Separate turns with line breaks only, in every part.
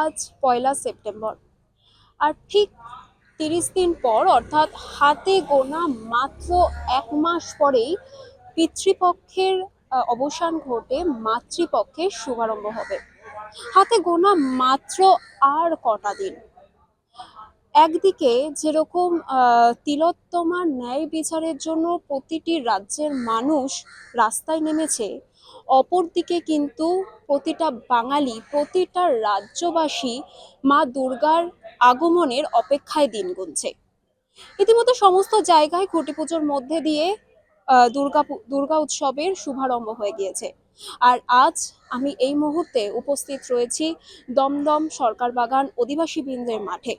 আজ পয়লা সেপ্টেম্বর। আর ঠিক তিরিশ দিন পর, অর্থাৎ হাতে গোনা মাত্র এক মাস পরেই পিতৃপক্ষের অবসান ঘটে মাতৃপক্ষের শুভারম্ভ হবে। হাতে গোনা মাত্র আর কটা দিন? একদিকে যেরকম তিলোত্তমার ন্যায় বিচারের জন্য প্রতিটি রাজ্যের মানুষ রাস্তায় নেমেছে, অপরদিকে কিন্তু প্রতিটা বাঙালি, প্রতিটা রাজ্যবাসী মা দুর্গার আগমনের অপেক্ষায় দিন গুনছে। ইতিমধ্যে সমস্ত জায়গায় খুঁটি পুজোর মধ্যে দিয়ে দুর্গা দুর্গা উৎসবের শুভারম্ভ হয়ে গিয়েছে। আর আজ আমি এই মুহূর্তে উপস্থিত রয়েছি দমদম সরকার বাগান অধিবাসী বৃন্দের মাঠে।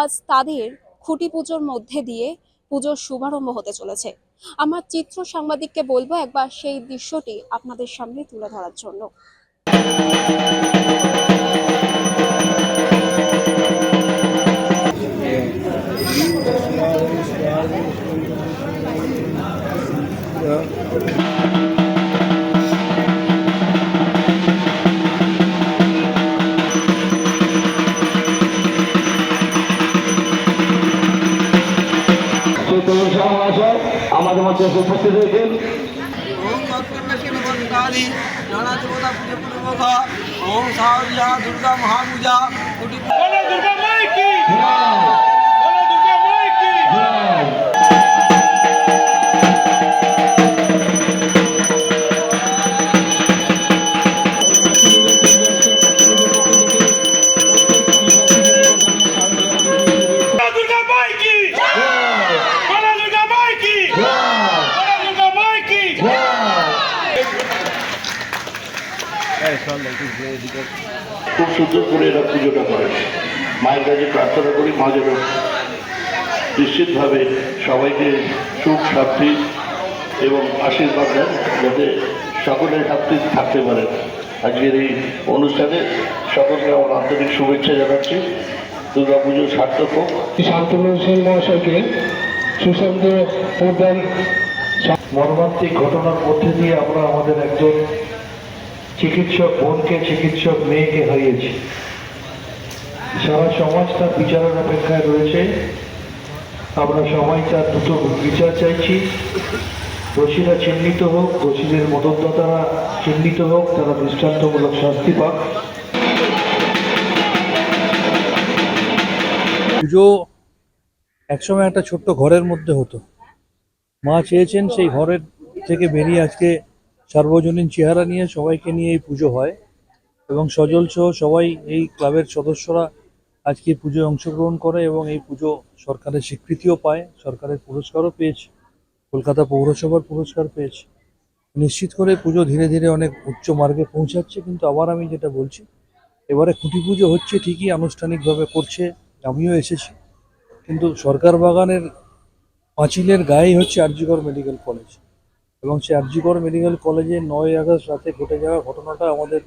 আজ তাদের খুঁটি পুজোর মধ্যে দিয়ে পুজোর শুভারম্ভ হতে চলেছে। আমার চিত্র সাংবাদিককে বলব একবার সেই দৃশ্যটি আপনাদের সামনে তুলে ধরার জন্য।
সেই উপস্থিত হয়েছেন
ওম তৎকর্ণশীল বন্দালি নানা দেবতা পুজো পূর্বক ওম সাহরিয়া দুর্গা মহাপূজা
খুব সুন্দর করে এরা পুজোটা করে। মায়ের কাছে প্রার্থনা করি মা যেন নিশ্চিতভাবে সবাইকে সুখ শান্তি এবং আশীর্বাদ দেন যাতে সকলের শান্তি থাকতে পারে। আজকের এই অনুষ্ঠানে সকলকে আমার আন্তরিক শুভেচ্ছা জানাচ্ছি। দুর্গা পুজোর সার্থক হোক।
শান্তনু সেন মহাশয়কে সুশান্ত প্রদান।
মর্মান্তিক ঘটনার মধ্যে দিয়ে আমরা আমাদের একজন চিকিৎসক বোনকে, চিকিৎসক মেয়েকে হারিয়েছি। সারা সমাজ তার বিচারের অপেক্ষায় রয়েছে। আমরা সবাই তার দ্রুত বিচার চাইছি। দোষীরা চিহ্নিত হোক, দোষীদের মদতদাতারা চিহ্নিত হোক, তারা দৃষ্টান্তমূলক শাস্তি পাক।
পুজো একসময় একটা ছোট্ট ঘরের মধ্যে হতো। মা চেয়েছেন সেই ঘরের থেকে বেরিয়ে আজকে সার্বজনীন চেহারা নিয়ে সবাইকে নিয়ে এই পুজো হয় এবং সজল সহ সবাই এই ক্লাবের সদস্যরা আজকে পুজোয় অংশগ্রহণ করে এবং এই পুজো সরকারের স্বীকৃতিও পায়, সরকারের পুরস্কারও পেয়েছে, কলকাতা পৌরসভার পুরস্কার পেয়েছে। নিশ্চিত করে পুজো ধীরে ধীরে অনেক উচ্চ মার্গে পৌঁছাচ্ছে, কিন্তু আবার আমি যেটা বলছি, এবারে খুঁটি পুজো হচ্ছে ঠিকই আনুষ্ঠানিকভাবে করছে, আমিও এসেছি, কিন্তু সরকার বাগানের পাঁচিলের গায়েই হচ্ছে আরজিকর মেডিকেল কলেজ। এবং সে আরজিকর মেডিকেল কলেজে নয় আগস্ট রাতে ঘটে যাওয়া ঘটনাটা আমাদের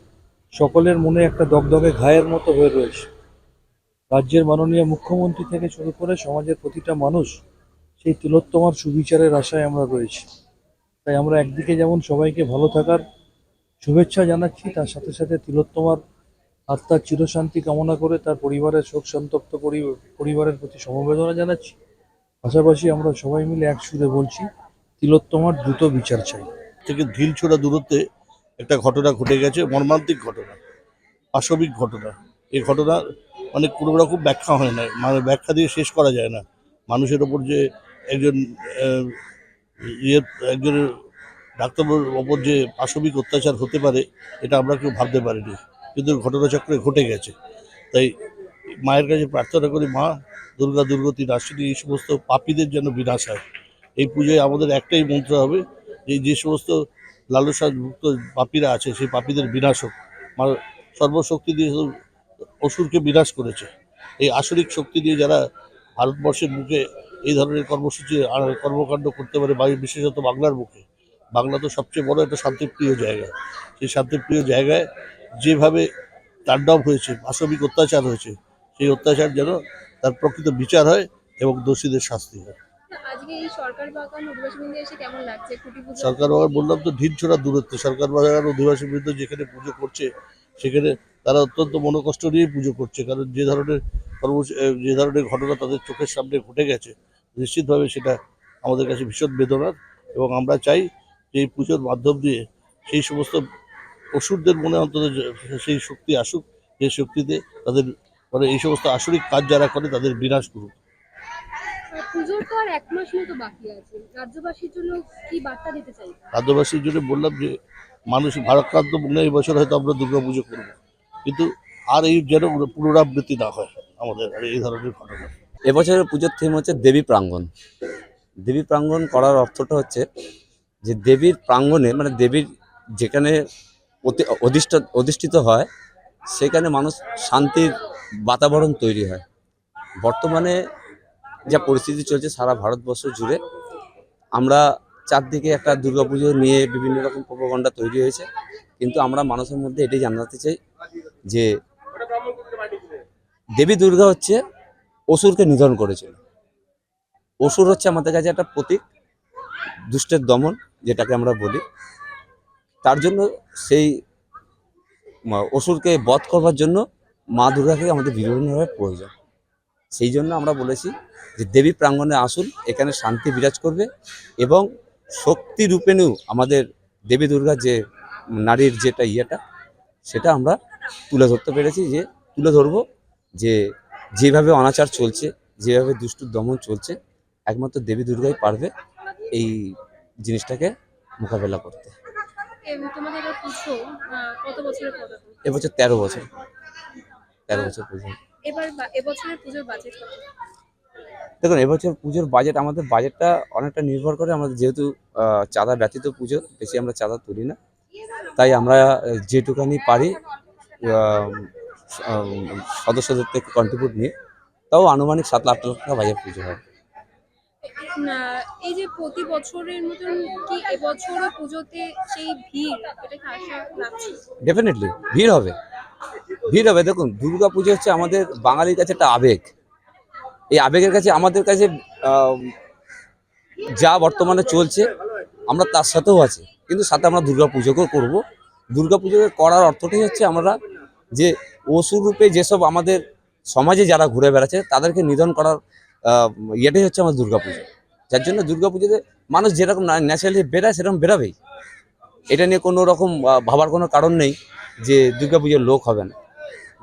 সকলের মনে একটা দগদগে ঘায়ের মতো হয়ে রয়েছে। রাজ্যের মাননীয় মুখ্যমন্ত্রী থেকে শুরু করে সমাজের প্রতিটা মানুষ সেই তিলোত্তমার সুবিচারের আশায় আমরা রয়েছি। তাই আমরা একদিকে যেমন সবাইকে ভালো থাকার শুভেচ্ছা জানাচ্ছি, তার সাথে সাথে তিলোত্তমার আত্মার চিরশান্তি কামনা করে তার পরিবারের শোক সন্তপ্ত পরি- পরিবারের প্রতি সমবেদনা জানাচ্ছি। পাশাপাশি আমরা সবাই মিলে এক সুরে বলছি তিলোত্তমার দ্রুত বিচার চাই।
থেকে ঢিলছোড়া দূরত্বে একটা ঘটনা ঘটে গেছে, মর্মান্তিক ঘটনা, পাশবিক ঘটনা। এই ঘটনা অনেক কোনো রকম ব্যাখ্যা হয় না মানে ব্যাখ্যা দিয়ে শেষ করা যায় না। মানুষের ওপর যে একজন ইয়ে একজনের ডাক্তারের ওপর যে পাশবিক অত্যাচার হতে পারে, এটা আমরা কেউ ভাবতে পারিনি। কিন্তু ঘটনাচক্রে ঘটে গেছে। তাই মায়ের কাছে প্রার্থনা করি, মা, দুর্গা, দুর্গতি নাশিনী এই সমস্ত পাপীদের যেন বিনাশ হয়। এই পুজোয় আমাদের একটাই মন্ত্র হবে যে যে সমস্ত লালসা মুক্ত পাপীরা আছে, সেই পাপীদের বিনাশ হোক সর্বশক্তি দিয়ে অসুরকে বিনাশ করেছে। এই আসরিক শক্তি দিয়ে যারা ভারতবর্ষের মুখে এই ধরনের কর্মসূচি কর্মকাণ্ড করতে পারে বিশেষত বাংলার মুখে বাংলা তো সবচেয়ে বড় একটা শান্তিপ্রিয় জায়গা। সেই শান্তিপ্রিয় জায়গায় যেভাবে তাণ্ডব হয়েছে পাশবিক অত্যাচার হয়েছে, সেই অত্যাচার যেন তার প্রকৃত বিচার হয় এবং দোষীদের শাস্তি হয়।
আজকে এই সরকার বাগান অধিবাসী বৃন্দে এসে কেমন লাগছে? খুঁটি পুজো?
সরকার বাগান বললাম তো ঢিল ছোড়া দূরত্বে। সরকার বাগান অধিবাসী বৃন্দ যেখানে পুজো করছে, সেখানে তারা অত্যন্ত মনোকষ্ট নিয়ে পুজো করছে। কারণ যে ধরনের কর্ম যে ধরনের ঘটনা তাদের চোখের সামনে ঘটে গেছে, নিশ্চিতভাবে সেটা আমাদের কাছে ভীষণ বেদনার। এবং আমরা চাই যে এই পুজোর মাধ্যম দিয়ে সেই সমস্ত অসুরদের মনে অন্তত সেই শক্তি আসুক, যে শক্তিতে তাদের মানে এই সমস্ত আসরিক কাজ যারা করে তাদের বিনাশ করুক।
পুজোর তো আর এক মাস মতো বাকি আছে। রাজ্যবাসীর জন্য কি বার্তা দিতে চাই?
রাজ্যবাসীর জন্য বললাম যে মানুষ ভারতক্রান্ত মনে এই বছর হয়তো আমরা দুর্গাপুজো করব। কিন্তু আর এই যেন পুনরাবৃত্তি না হয় আমাদের আর এই ধরনের ঘটনা।
এবছরের পুজোর থিম হচ্ছে দেবী প্রাঙ্গণ। দেবী প্রাঙ্গণ করার অর্থটা হচ্ছে যে দেবীর প্রাঙ্গণে মানে দেবীর যেখানে অতি- অধিষ্ঠ অধিষ্ঠিত হয় সেখানে মানুষ শান্তির বাতাবরণ তৈরি হয়। বর্তমানে যা পরিস্থিতি চলছে সারা ভারতবর্ষ জুড়ে, আমরা চারদিকে একটা দুর্গাপুজো নিয়ে বিভিন্ন রকম প্রপাগণ্ডা তৈরি হয়েছে। কিন্তু আমরা মানুষের মধ্যে এটাই জানাতে চাই যে দেবী দুর্গা হচ্ছে অসুরকে নিধন করেছিল। অসুর হচ্ছে আমাদের কাছে একটা প্রতীক, দুষ্টের দমন যেটাকে আমরা বলি। তার জন্য সেই অসুরকে বধ করবার জন্য মা দুর্গাকে আমাদের বিভিন্নভাবে প্রয়োজন। সেই জন্য আমরা বলেছি যে দেবী প্রাঙ্গণে আসুন এখানে শান্তি বিরাজ করবে এবং শক্তি রূপেণেও আমাদের দেবী দুর্গার যে নারীর যেটা ইয়েটা সেটা আমরা তুলে ধরতে পেরেছি যে তুলে ধরবো যে যেভাবে অনাচার চলছে যেভাবে দুষ্টুর দমন চলছে একমাত্র দেবী দুর্গাই পারবে এই জিনিসটাকে মোকাবেলা করতে। এবছর তেরো বছর। তেরো বছর পুজো
এবার এবছরের পুজোর বাজেট কত?
দেখুন এবছর পুজোর বাজেট আমাদের বাজেটটা অনেকটা নির্ভর করে আমাদের যেহেতু চাঁদা ব্যতীত পুজো বেশি আমরা চাঁদা তুলি না। তাই আমরা যেটুকানি পারি সদস্যদের থেকে কন্ট্রিবিউট নিয়ে তাও আনুমানিক সাত লাখ টাকা বাজেট পুজো হয়।
এই যে প্রতি বছরের মতন কি এবছরও পুজোতে সেই ভিড় আশা রাখছি
ডেফিনেটলি ভিড় হবে। ভিড় হবে। দেখুন দুর্গা পুজো হচ্ছে আমাদের বাঙালির কাছে একটা আবেগ। এই আবেগের কাছে আমাদের কাছে যা বর্তমানে চলছে, আমরা তার সাথেও আছি। কিন্তু সাথে আমরা দুর্গা পুজোকেও করব। দুর্গা পুজোকে করার অর্থটাই হচ্ছে আমরা যে অসুর রূপে যেসব আমাদের সমাজে যারা ঘুরে বেড়াচ্ছে, তাদেরকে নিধন করার ইয়েটাই হচ্ছে আমার দুর্গা পুজো যার জন্য দুর্গা পুজোতে মানুষ যেরকম ন্যাচারালি বেড়ায়, সেরকম বেরাবেই এটা নিয়ে কোনো রকম ভাবার কোনো কারণ নেই। যে দুর্গাপুজোর লোক হবে না।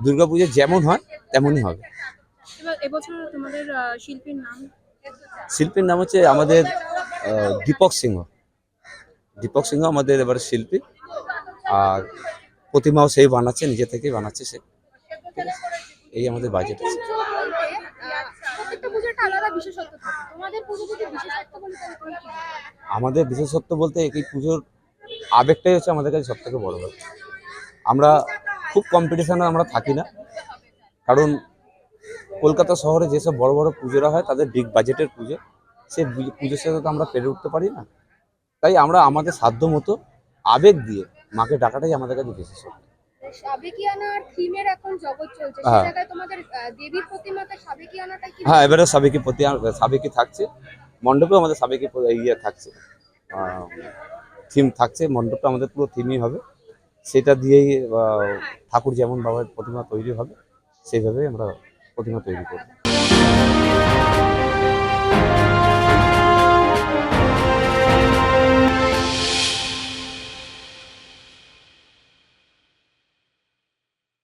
দুর্গাপুজো যেমন হয় তেমনই হবে।
শিল্পীর নাম?
শিল্পীর নাম হচ্ছে আমাদের দীপক সিংহ। দীপক সিংহ আমাদের এবারে শিল্পী। আর প্রতিমাও সেই বানাচ্ছে নিজে থেকেই বানাচ্ছে সে। এই আমাদের বাজেট আছে? আমাদের বিশেষত্ব বলতে এই পুজোর আবেগটাই হচ্ছে আমাদের কাছে সব থেকে বড় ব্যাপার। আমরা খুব কম্পিটিশনে আমরা থাকি না। কারণ কলকাতা শহরে যেসব বড় বড় পুজোরা হয় তাদের বিগ বাজেটের পুজো। সে পুজোর সাথে তো আমরা পেরে উঠতে পারি না। তাই আমরা আমাদের সাধ্য মতো আবেগ দিয়ে মাকে ডাকাটাই আমাদের কাছে
জগৎ চলছে।
হ্যাঁ। হ্যাঁ এবারে সাবেকি প্রতি সাবেকি থাকছে। মণ্ডপেও আমাদের সাবেকি ইয়ে থাকছে। থিম থাকছে। মণ্ডপটা আমাদের পুরো থিমই হবে। সেটা দিয়েই ঠাকুর যেমন বাবার প্রতিমা তৈরি হবে সেইভাবেই আমরা প্রতিমা তৈরি করব।